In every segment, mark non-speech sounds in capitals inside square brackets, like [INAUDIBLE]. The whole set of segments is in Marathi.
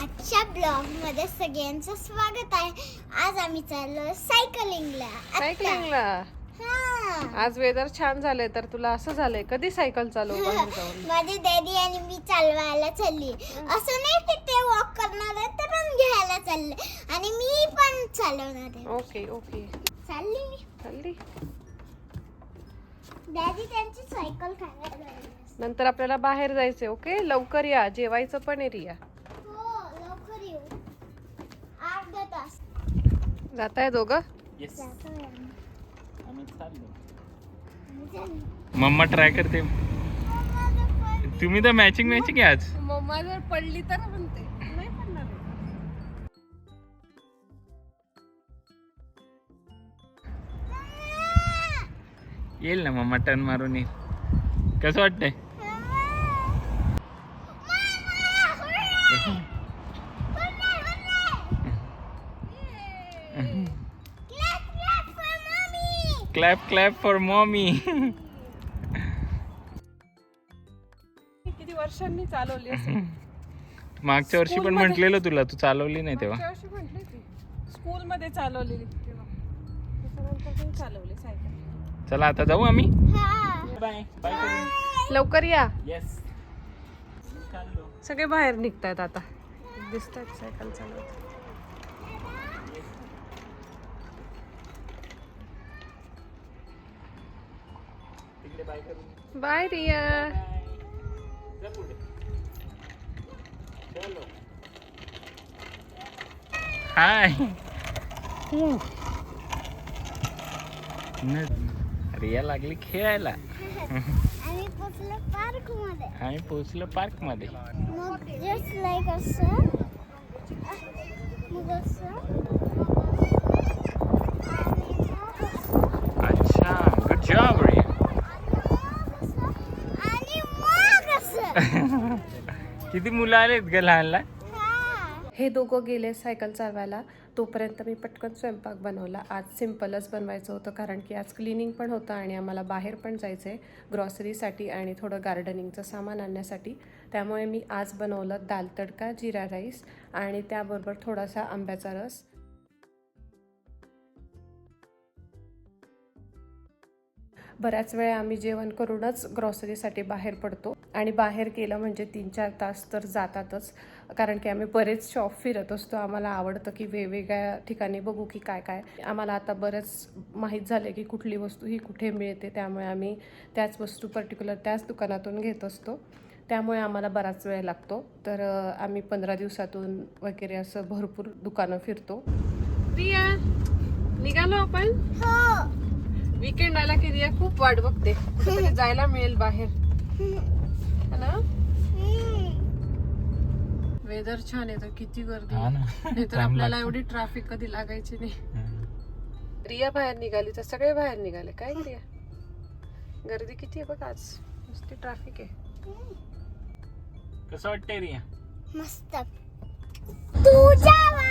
आजच्या ब्लॉगमध्ये सगळ्यांचं स्वागत आहे. आज आम्ही चाललो सायकलिंगला. सायकलिंगला? हा. आज वेदर छान झालंय तर तुला असं झालंय कधी सायकल चालव बाहेर जाऊन? माझी डॅडी आणि मी चालवायला चालली. असं नाही की ते वॉक करणार आहे तर पण घ्यायला चालले. आणि मी पण चालवणार आहे. Okay okay. चालली मी. चालली? डॅडी त्यांची सायकल खायला. नंतर आपल्याला बाहेर जायचंय ओके? लवकर या जेवायचं पण आहे रिया. हो लवकर येऊ. अर्धा तास. जाताय दोघं? येस जातोय आम्ही. आम्ही चाललो. आम्ही चाललो. मम्मा ट्राय करते. तुम्ही तर मॅचिंग मॅचिंग आहे आज. मम्मा जर पडली तर म्हणते. येईल ना मम्मा टर्न मारून येईल कसं वाटतंय. क्लॅप क्लॅप फॉर मॉमी किती वर्षांनी चालवली मागच्या वर्षी पण म्हटलेलं तुला तू चालवली नाही तेव्हा. वर्षी म्हटली स्कूल मध्ये चालवलेली तेव्हा. त्याच्यानंतर पण चालवली सायकल. चला आता जाऊ आम्ही. हा. बाय बाय लवकर या. येस सगळे बाहेर निघतायत आता. दिसत आहेत सायकल चालवत. बाय रिया हाय रिया लागली खेळायला. आम्ही पोचलो पार्कमध्ये. अच्छा गुड जॉब रिया किती मुलं आलेत ग लहान लहान हे दोघं गेले सायकल चालवायला. तोपर्यंत मी पटकन स्वयंपाक बनवला. आज सिम्पलच बनवायचं होतं कारण की आज क्लिनिंग पण होतं आणि आम्हाला बाहेर पण जायचं आहे ग्रॉसरीसाठी आणि थोडं गार्डनिंगचं सामान आणण्यासाठी. त्यामुळे मी आज बनवलं दाल तडका जिरा राईस आणि त्याबरोबर थोडासा आंब्याचा रस. बऱ्याच वेळा आम्ही जेवण करूनच ग्रॉसरीसाठी बाहेर पडतो आणि बाहेर केलं म्हणजे तीन चार तास तर जातातच. कारण की आम्ही बरेच शॉप फिरत असतो. आम्हाला आवडतं की वेगवेगळ्या ठिकाणी बघू की काय काय. आम्हाला आता बरंच माहीत झालं की कुठली वस्तू ही कुठे मिळते. त्यामुळे आम्ही त्याच वस्तू पर्टिक्युलर त्याच दुकानातून घेत असतो. त्यामुळे आम्हाला बराच वेळ लागतो. तर आम्ही पंधरा दिवसातून वगैरे असं भरपूर दुकानं फिरतो. रिया निघालो आपण? हो. विकेंड आला की रिया खूप वाट बघते. जायला मिळेल बाहेर. [LAUGHS] है ना. वेदर छान आहे तर किती गर्दी. हा ना. नाही तर Time आपल्याला लागतो. एवढी ट्रॅफिक कधी लागायची नाही. रिया बाहेर निघाली तर सगळे बाहेर निघाले. काय रिया? गर्दी किती आहे बघ आज. नुसती ट्रॅफिक आहे. कसं वाटतंय रिया? मस्त. तुझ्या वार.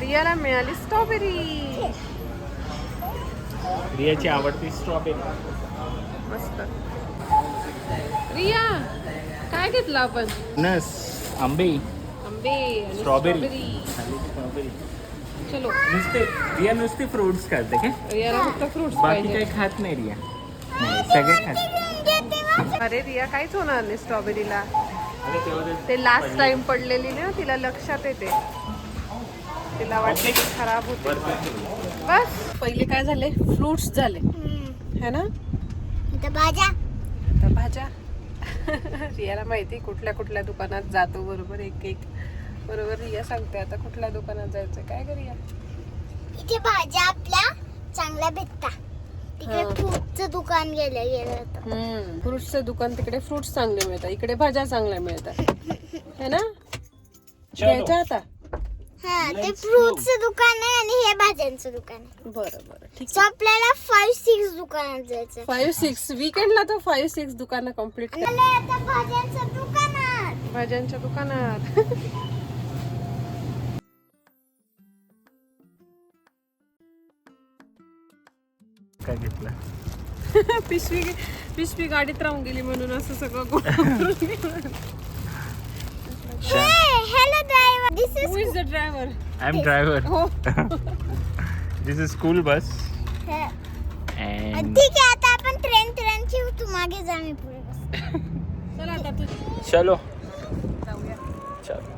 रियाला मिळाली स्ट्रॉबेरी रियाची आवडती स्ट्रॉबेरी मस्त. रिया काय घेतलं आपण? नस आंबे. आंबे आणि स्ट्रॉबेरी चलो. नुसते रिया नुसते फ्रुट्स खाते काय रियाला फक्त फ्रुट्स बाकी पाहिजे. काही खात नाही रिया. नाही सगळे खात. अरे रिया काहीच होणार नाही स्ट्रॉबेरीला अरे तेव्हा ते- ते लास्ट टाइम पडलेली ना तिला लक्षात येते. तिला वाटते की खराब होते. बस. पहिले काय झाले? फ्रुट्स झाले. है ना? इथं भाज्या. आता भाज्या. [LAUGHS] रियाला माहिती कुठल्या कुठल्या दुकानात जातो बरोबर एक एक. बरोबर रिया सांगते आता कुठल्या दुकानात जायचं काय ग रिया? इथे भाज्या आपल्या चांगल्या भेटता तिकडे. फ्रूटचं दुकान गेलं गेलं दुकान तिकडे फ्रुट्स चांगले मिळतात इकडे भाज्या चांगल्या मिळतात. है ना? घ्यायच्या आता? हा ते फ्रूटचं दुकान आहे आणि हे भाज्यांचं दुकान आहे. बरं बरं ठीक सो आपल्याला फाईव्ह सिक्स दुकानात जायचं फाईव्ह सिक्स वीकेंडला तर फाईव्ह सिक्स दुकानं कंप्लीट कर. मला आता भाज्यांचं दुकानात. भाज्यांच्या दुकानात. काय घेतलं? पिशवी पिशवी गाडीत राहून गेली म्हणून असं सगळं गोळा करून घेतलं. Hello driver this Who is the driver? Am driver हो this is school bus is and ठीक आहे आता आपण ट्रेन ट्रेनची तू मागे जा मी पुढे बस. चला आता तू. चलो. जाऊया. चलो.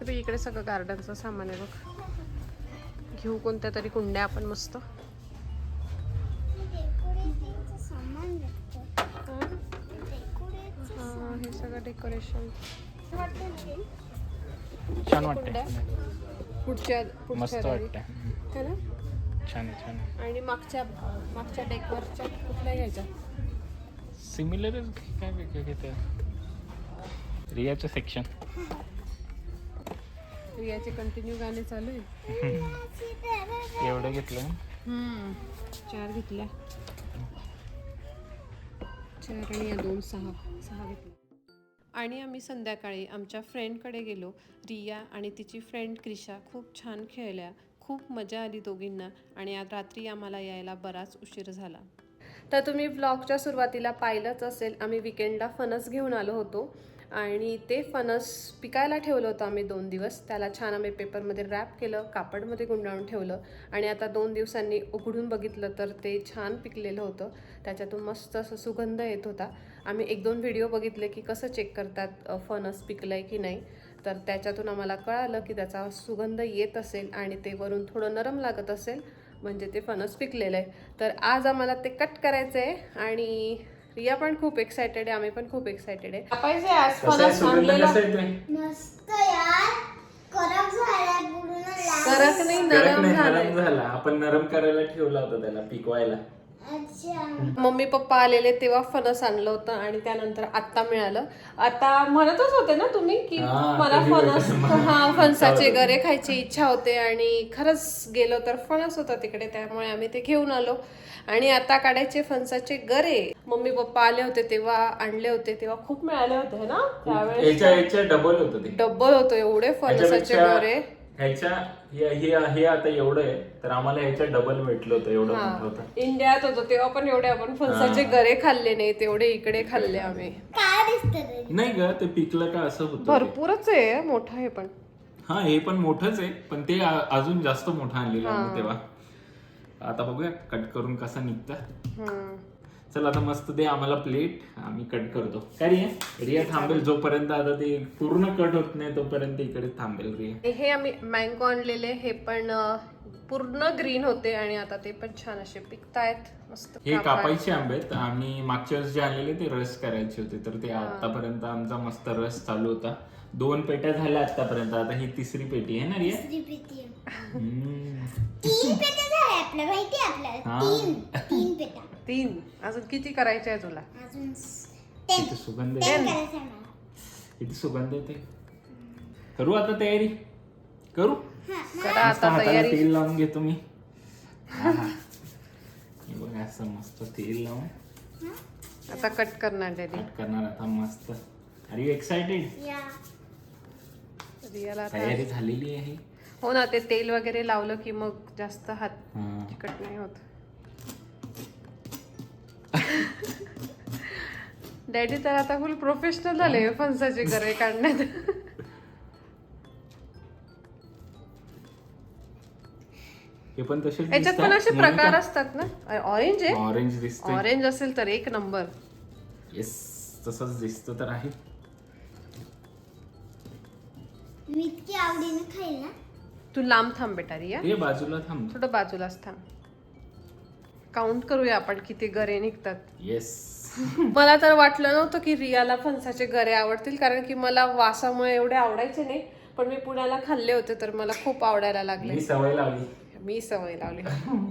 तर इकडे सगळं गार्डनचं सामान आहे बघ. घेऊ कोणत्या तरी कुंड्या आपण मस्त. डेकोरेशन. छान वाटतंय. पुढच्या मस्त पुढच्या. वाटतंय. है ना? छान आहे छान आहे. आणि मागच्या मागच्या डेकवरच्या कुठल्या घ्यायच्या? सिमिलर काय वेगळं घेतं रियाचं सेक्शन रियाचे कंटिन्यू गाणे चालू आहे एवढं घेतलं? चार घेतल्या. चार आणि या दोन सहा. सहा घेतल्या. आणि आम्ही संध्याकाळी आमच्या फ्रेंडकडे गेलो. रिया आणि तिची फ्रेंड क्रिशा खूप छान खेळल्या. खूप मजा आली दोघींना आणि आज रात्री आम्हाला यायला बराच उशीर झाला. तर तुम्ही ब्लॉगच्या सुरुवातीला पाहिलंच असेल. आम्ही विकेंडला फणस घेऊन आलो होतो. आणि ते फणस पिकायला ठेवलं होतं आम्ही दोन दिवस. त्याला छान आम्ही पेपरमध्ये रॅप केलं कापडमध्ये गुंडाळून ठेवलं आणि आता दोन दिवसांनी उघडून बघितलं तर ते छान पिकलेलं होतं. त्याच्यातून मस्त असं सुगंध येत होता. आम्ही एक दोन व्हिडिओ बघितले की कसं चेक करतात फणस पिकलं आहे की नाही. तर त्याच्यातून आम्हाला कळालं की त्याचा सुगंध येत असेल आणि ते वरून थोडं नरम लागत असेल म्हणजे ते फणस पिकलेलं आहे. तर आज आम्हाला ते कट करायचं आहे आणि रिया पण खूप एक्सायटेड आहे आम्ही पण खूप एक्सायटेड आहे. कापायचं आहे? मस्त यार. करप झाला पूर्ण लाल. करक नाही नरम झाला. आपण नरम करायला ठेवला होता त्याला पिकवायला. मम्मी पप्पा आलेले तेव्हा फणस आणलं होतं आणि त्यानंतर आत्ता मिळालं. आता म्हणतच होते ना तुम्ही की मला फणस? हा फणसाचे गरे खायची इच्छा होते आणि खरंच गेलो तर फणस होता तिकडे त्यामुळे आम्ही ते घेऊन आलो. आणि आता काढायचे फणसाचे गरे. मम्मी पप्पा आले होते तेव्हा आणले होते तेव्हा खूप मिळाले होते ना? त्यावेळेस डबल होतं ते. डब्बल होतो एवढे फणसाचे गरे. ह्याच्या हे हे- हे आता एवढं आहे तर आम्हाला ह्याच्या डबल भेटलं होतं एवढं होतं. इंडियात होतो तेव्हा पण एवढे आपण फणसाचे गरे खाल्ले नाही तेवढे इकडे खाल्ले आम्ही. काय दिसत रे नाही ग ते पिकलं का असं होतं ते. भरपूरच आहे मोठं आहे पण. हा हे पण मोठंच आहे पण ते अजून जास्त मोठं आणलेलं आम्ही तेव्हा. आता बघूया कट करून कसं निघतं. हम्म. चल आता मस्त दे आम्हाला प्लेट आम्ही कट करतो. काय रिया? रिया थांबेल जोपर्यंत आता ते पूर्ण कट होत नाही तोपर्यंत इकडे थांबेल रिया. हे आम्ही मँगो आणलेले हे पण अं, पूर्ण ग्रीन होते आणि आता ते पण छान असे पिकतायत. मस्त हे कापायचे. आंबे आहेत आणि मागच्या वेळेस जे आणलेले ते रस करायचे होते तर ते आतापर्यंत आमचा मस्त रस चालू होता. दोन पेट्या झाल्या आतापर्यंत. आता ही तिसरी पेटी आहे ना रिया? आपल्या माहिती आहे आपल्याला. हा. तीन तीन पेट्या तीन. अजून किती करायचे आहे तुला? अजून टेन किती सुगंध टेन आहे करायचं आहे मला. किती सुगंध येते. करू आता तयारी? करू? करा मस्त आता हाताला तयारी. तेल लावून घेतो मी. हा. हे. बघ असं मस्त तेल लावून. आता कट करणार डॅडी कट करणार आता मस्त. आर यू एक्साइटेड या. रियाला आता. तयारी झालेली आहे. हो ना ते तेल वगैरे लावलं की मग जास्त हात. चिकट नाही होत. डॅडी तर आता फुल प्रोफेशनल झाले फणसाचे गरे काढण्यात. हे पण याच्यात पण असे प्रकार असतात ना? ऑरेंज आहे. ऑरेंज दिसतंय. ऑरेंज असेल तर एक नंबर. येस तसंच दिसतं तर आहे. मी इतकी आवडीने खाईल ना. तू लांब थांब बेटा रिया. बाजूला थांब. थोडं बाजूलाच थांब. काउंट करूया आपण किती गरे निघतात. येस [LAUGHS] मला तर वाटलं नव्हतं की रियाला फणसाचे गरे आवडतील कारण की मला वासामुळे एवढे आवडायचे नाही पण मी पुण्याला खाल्ले होते तर मला खूप आवडायला लागले. मी सवय लावली. मी सवय लावली.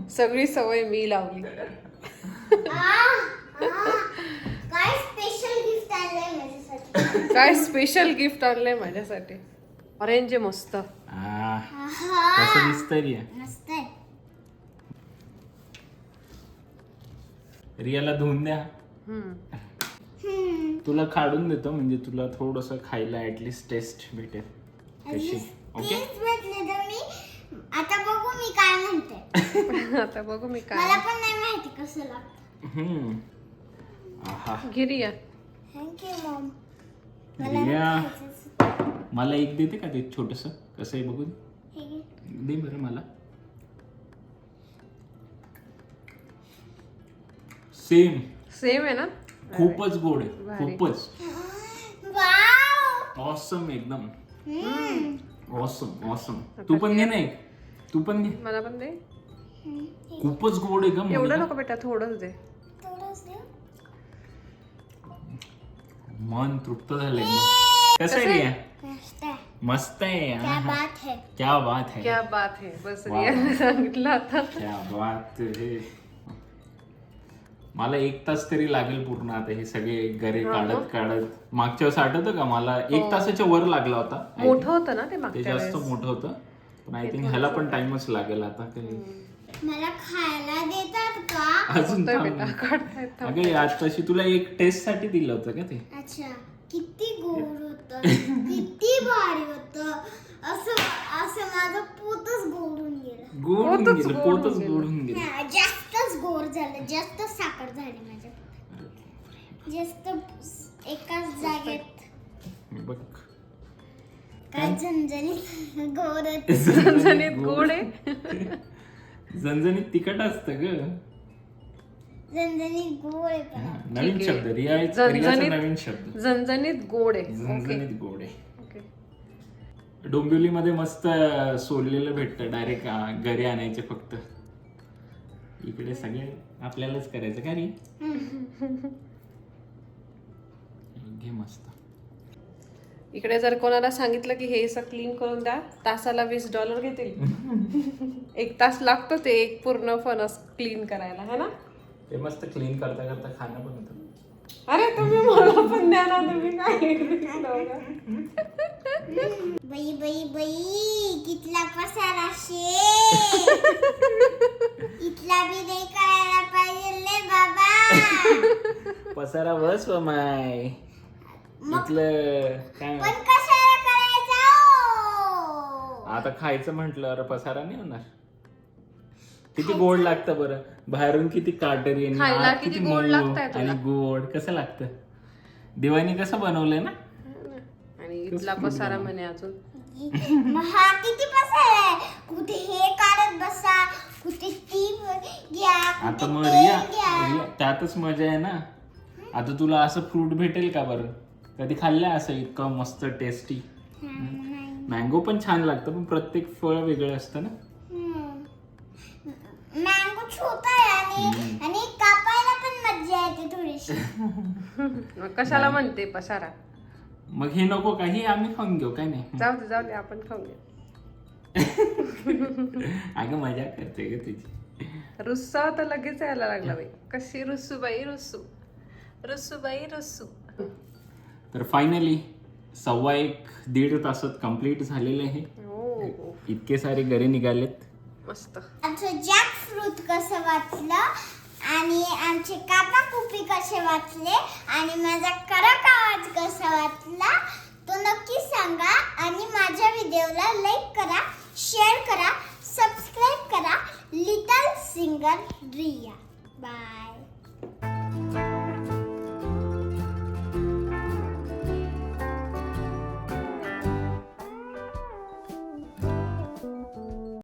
सगळी सवय मी लावली. [LAUGHS] काय स्पेशल गिफ्ट आणलंय माझ्यासाठी? काय स्पेशल गिफ्ट आणलंय माझ्यासाठी? ऑरेंज आहे मस्त. कसं दिसतंय रिया मस्त आहे रियाला धुवून द्या. तुला काढून देतो म्हणजे तुला थोडस खायला ऍटलिस्ट टेस्ट भेटेल. कशी? ओके तेच भेटले तर मी आता बघू मी काय म्हणते. [LAUGHS] आता बघू मी मला काय पण नाही माहिती कसं लागतं. हम्म. आहा. गिरिया थँक्यू मॉम रिया मला एक देते का ते छोटस? कसं आहे बघून? दे बरं मला. सेम सेम आहे ना? खूपच गोड आहे. भारी. खूपच. वाव ऑसम एकदम. हम्म. ऑसम ऑसम तू पण घे नाही तू पण घे. मला पण दे. खूपच गोड आहे ग एवढं. नको बेटा थोडंच दे. थोडंच देऊ? मन तृप्त झालं एकदम कसं आहे रिया? मस्त आहे. मस्त आहे क्या. बात है. क्या बात है. क्या बात है. बस. रियाने सांगितलं आता. क्या बात है. मला एक तास तरी लागेल पूर्ण आता हे सगळे गरे हा काढत? काढत. मागच्या वेळेस आठवतं का मला? एक तासाच्या वर लागला होता मोठं. होतं ना ते ते मागच्या जास्त वेळेस? मोठं होतं. पण आय थिंक ह्याला पण टाइमच लागेल आता काही. मला खायला देतात का? अजून होतोय थांब. बेटा काढतायत थांब. अगं आज तशी तुला एक टेस्टसाठी दिलं होतं का ते? अच्छा किती गोड होत किती भारी होत असं असं माझं पोतच गोडून गेलं गोड होऊन पोतच गेलं गोड पोतच होऊन गोड होऊन गेलं जास्तच गोड झालं जास्त साखर झाली माझ्या पोटात. जास्त एकाच जागेत बघ काय झणझणीत गोड होती. झणझणीत गोड आहे झणझणीत तिखट असतं ग झणझणीत गोड आहे पण हा, नवीन. शब्द. रिया झणझणीत- रियाचा नवीन शब्द. झणझणीत गोड आहे. ओके. झणझणीत गोड आहे. ओके. डोंबिवलीमध्ये मस्त सोललेलं भेटतं डायरेक्ट घरी आणायचे फक्त. इकडे सगळे आपल्यालाच करायचं का रे? [LAUGHS] घे मस्त. इकडे जर कोणाला सांगितलं की हे असं क्लीन करून द्या तासाला वीस डॉलर घेतील. [LAUGHS] एक तास लागतो ते एक पूर्ण फणस क्लीन करायला है ना? ते मस्त क्लीन करता करता खाणं पण होतं. अरे तुम्ही मला पण द्या ना तुम्ही काय. बाई बाई बाई कितला पसारा शे. इथला बी नाही करायला पाहिजे ले बाबा. पसारा बस व माय. इथलं काय पण कशाला करायचा हो? आता खायचं म्हटलं अरे पसारा नाही होणार. किती गोड लागतं बरं? बाहेरून किती काटेरी आणि खायला आत किती गोड मऊ लागतंय तुला. आणि गोड. कसं लागतं? दिवाळी कसं बनवलंय ना? आणि इथला पसारा म्हणे अजून. मग हा किती कुठे हे काढत बसा कुठे ती घ्या आता मग रिया त्यातच मजा आहे ना? आता तुला असं फ्रूट भेटेल का बरं? कधी खाल्लंय असं? इतकं मस्त टेस्टी मँगो पण छान लागतं पण प्रत्येक फळ वेगळं असतं ना? छोटा आहे आणि आणि कापायला पण मज्जा येते थोडीशी. [LAUGHS] मग कशाला म्हणते पसारा? मग हे नको काही आम्ही खाऊन घेऊ काय नाही. जाऊ दे जाऊ दे आपण खाऊ घे [LAUGHS] अगं मजा करते ग तुझी. रुस्सा तर लगेच यायला लागला बाई. कशी रुस्सू बाई रुस्सू रुस्सू बाई रुस्सू तर फायनली सव्वा एक दीड तासात कंप्लीट झालेले आहे. हो. इतके सारे घरी निघालेत. मस्त. आमचं जॅक फ्रूट कसं वाचलं आणि आमचे काका कुपी कसे वाचले आणि माझा कडक आवाज कसा वाचला तो नक्की सांगा आणि माझ्या व्हिडिओला लाईक करा शेअर करा सबस्क्राईब करा. Little singer Riya bye